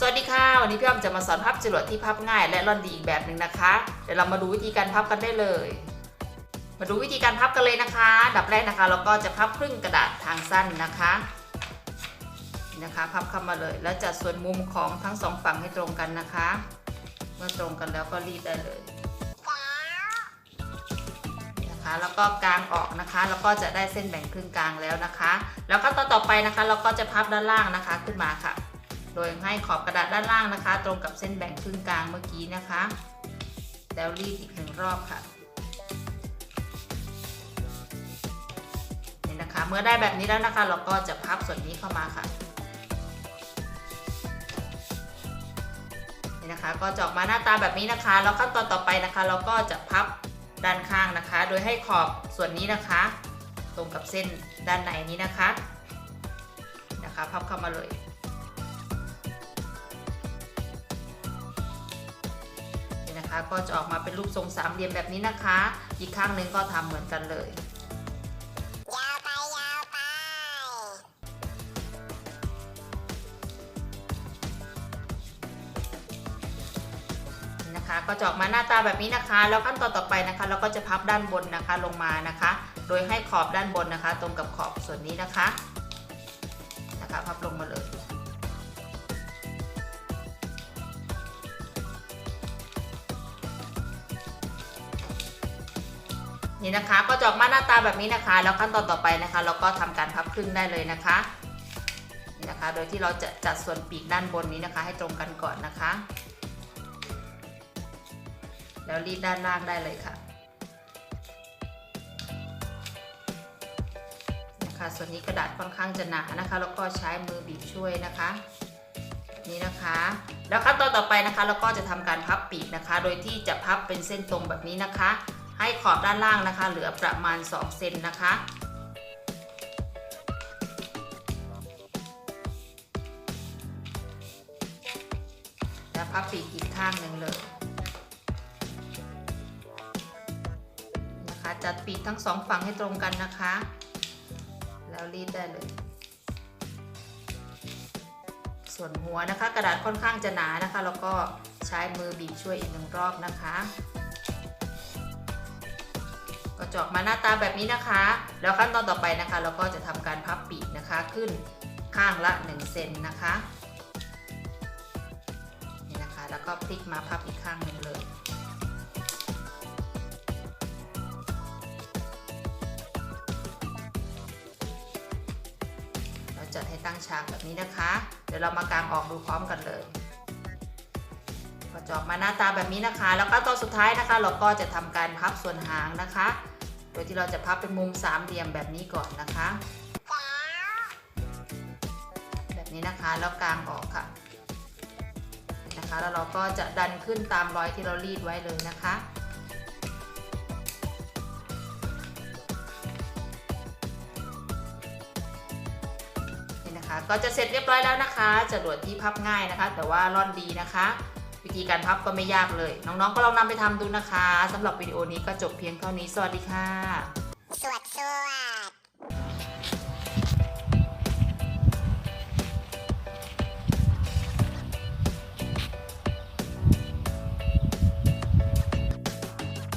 สวัสดีค่ะ วันนี้พี่อ้อมจะมาสอนพับจรวดที่พับง่าย และร่อนดีอีกแบบหนึ่งนะคะ เดี๋ยวเรามาดูวิธีการพับกันได้เลย มาดูวิธีการพับกันเลยนะคะ ดับแรกนะคะ เราก็จะพับครึ่งกระดาษทางสั้นนะคะนะคะ พับเข้ามาเลย แล้วจัดส่วนมุมของทั้งสองฝั่งให้ตรงกันนะคะ เมื่อตรงกันแล้วก็รีดได้เลยนะคะแล้วก็กางออกนะคะ แล้วก็จะได้เส้นแบ่งครึ่งกลางแล้วนะคะ แล้วก็ต่อต่อไปนะคะ เราก็จะพับด้านล่างนะคะขึ้นมาค่ะ โดยให้ขอบกระดาษด้านล่างนะคะ ตรงกับเส้นแบ่งครึ่งกลางเมื่อกี้นะคะ แล้วรีดอีกหนึ่งรอบค่ะนี่นะคะ เมื่อได้แบบนี้แล้วนะคะ เราก็จะพับส่วนนี้เข้ามาค่ะนี่นะคะ ก็จะออกมาหน้าตาแบบนี้นะคะ แล้วขั้นตอนต่อไปนะคะ เราก็จะพับด้านข้างนะคะ โดยให้ขอบส่วนนี้นะคะ ตรงกับเส้นด้านในนี้นะคะ นะคะ พับเข้ามาเลย นะคะ ก็จะออกมาเป็นรูปทรงสามเหลี่ยมแบบนี้นะคะ อีกข้างหนึ่งก็ทำเหมือนกันเลยยาวไปยาวไปนี่นะคะ ก็จะออกมาหน้าตาแบบนี้นะคะ แล้วขั้นตอนต่อไปนะคะ เราก็จะพับด้านบนนะคะลงมานะคะ โดยให้ขอบด้านบนนะคะ ตรงกับขอบส่วนนี้นะคะ นะคะ พับลงมาเลย นี่นะคะ ก็จะออกมาหน้าตาแบบนี้นะคะ แล้วขั้นตอนต่อไปนะคะ เราก็ทำการพับครึ่งได้เลยนะคะนี่นะคะ โดยที่เราจะจัดส่วนปีกด้านบนนี้นะคะ ให้ตรงกันก่อนนะคะ แล้วรีดด้านล่างได้เลยค่ะนะคะส่วนนี้กระดาษค่อนข้างจะหนานะคะ แล้วก็ใช้มือบีบช่วยนะคะนี่นะคะ แล้วขั้นตอนต่อไปนะคะ เราก็จะทำการพับปีกนะคะ โดยที่จะพับเป็นเส้นตรงแบบนี้นะคะ ให้ขอบด้านล่างนะคะ เหลือประมาณ 2 เซนนะคะ แล้วพับปีกอีกข้างหนึ่งเลยนะคะ จัดปีกทั้งสองฝั่งให้ตรงกันนะคะ แล้วรีดได้เลย ส่วนหัวนะคะ กระดาษค่อนข้างจะหนานะคะ แล้วก็ใช้มือบีบช่วยอีกหนึ่งรอบนะคะ ก็จะออกมาหน้าตาแบบนี้นะคะ แล้วขั้นตอนต่อไปนะคะ เราก็จะทำการพับปีกนะคะขึ้นข้างละ1เซนนะคะนี่นะคะ แล้วก็พลิกมาพับอีกข้างหนึ่งเลยเราจัดให้ตั้งฉากแบบนี้นะคะ เดี๋ยวเรามากางออกดูพร้อมกันเลยก็จะออกมาหน้าตาแบบนี้นะคะ แล้วก็ตอนสุดท้ายนะคะ เราก็จะทำการพับส่วนหางนะคะ ดยที่เราจะพับเป็นมุมสามเหลี่ยมแบบนี้ก่อนนะคะ แบบนี้นะคะแล้วกางออกค่ะนะคะ แล้วเราก็จะดันขึ้นตามรอยที่เรารีดไว้เลยนะคะนี่นะคะก็จะเสร็จเรียบร้อยแล้วนะคะจรวดที่พับง่ายนะคะ แต่ว่าร่อนดีนะคะ วิธีการพับก็ไม่ยากเลย น้องๆ ก็ลองนำไปทำดูนะคะสำหรับวิดีโอนี้ก็จบเพียงเท่านี้ สวัสดีค่ะ สวัสดี